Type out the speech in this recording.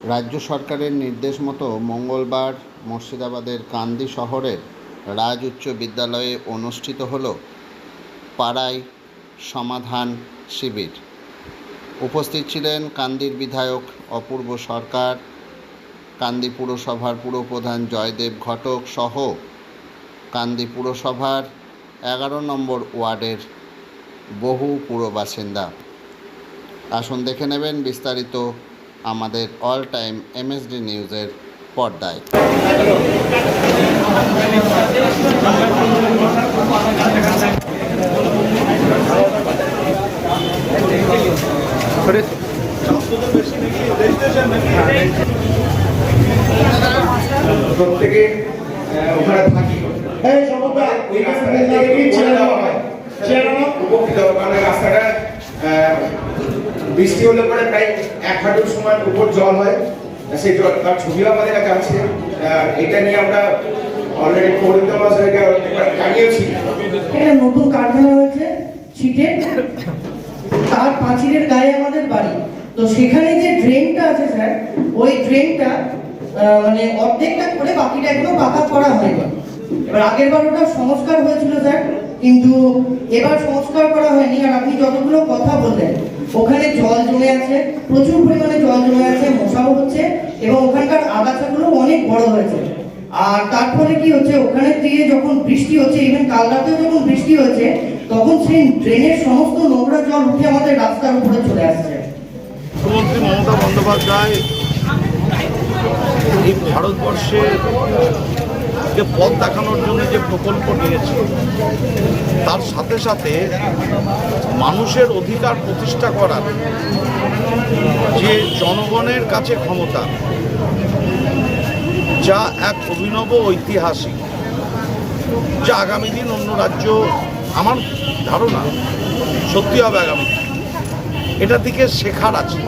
রাজ্য সরকারের নির্দেশ মতো মঙ্গলবার মুর্শিদাবাদের কান্দি শহরের রাজ উচ্চ বিদ্যালয়ে অনুষ্ঠিত হল পাড়ায় সমাধান শিবির। উপস্থিত ছিলেন কান্দির বিধায়ক অপূর্ব সরকার, কান্দি পুরসভার পুরপ্রধান জয়দেব ঘটক সহ কান্দি পুরসভার এগারো নম্বর ওয়ার্ডের বহু পুর বাসিন্দা। আসুন দেখে নেবেন বিস্তারিত আমাদের অল টাইম এমএসডি নিউজের পর্দায় প্রত্যেকে ওখানে থাকি এই রাস্তাটা হয় উপকৃত হবে। বৃষ্টি হলে পরে প্রায় এক হাঁটুর সময় উপর জল হয়। সেই জল, তার ছবিও আমাদের কাছে আছে। এটা নিয়ে আমরা অলরেডি পৌরিত মহাশয়কে জানিয়েছি। একটা নতুন কারখানা হয়েছে, ছিটে। তার পাঁচিলের গায়ে আমাদের বাড়ি। তো সেখানে যে ড্রেনটা আছে স্যার, ওই ড্রেনটা মানে অর্ধেকটা করে বাকিটা এখনও পাকা করা হয়নি। এবার আগের বার ওটা সংস্কার হয়েছিল স্যার। কিন্তু এবার সংস্কার করা হয়নি, আর আপনি যতগুলো কথা বললেন, ওখানে জল জমে আছে, প্রচুর পরিমাণে জল জমে আছে, মশাও হচ্ছে, এবং ওখানকার আগাছাগুলো অনেক বড় হয়েছে। আর তারপরে কি হচ্ছে, ওখানে দিয়ে যখন বৃষ্টি হচ্ছে ইভেন কাল রাতেও যখন বৃষ্টি হচ্ছে তখন সেই ড্রেনের সমস্ত নোংরা জল উঠে আমাদের রাস্তার উপরে চলে আসছে। বন্দ্যোপাধ্যায় ভারতবর্ষে যে পথ দেখানোর জন্য যে প্রকল্প নিয়েছে, তার সাথে সাথে মানুষের অধিকার প্রতিষ্ঠা করার যে জনগণের কাছে ক্ষমতা, যা এক অভিনব ঐতিহাসিক, যা আগামী দিন অন্য রাজ্য, আমার ধারণা সত্যি হবে আগামী দিন। এটা থেকে শেখার আছে।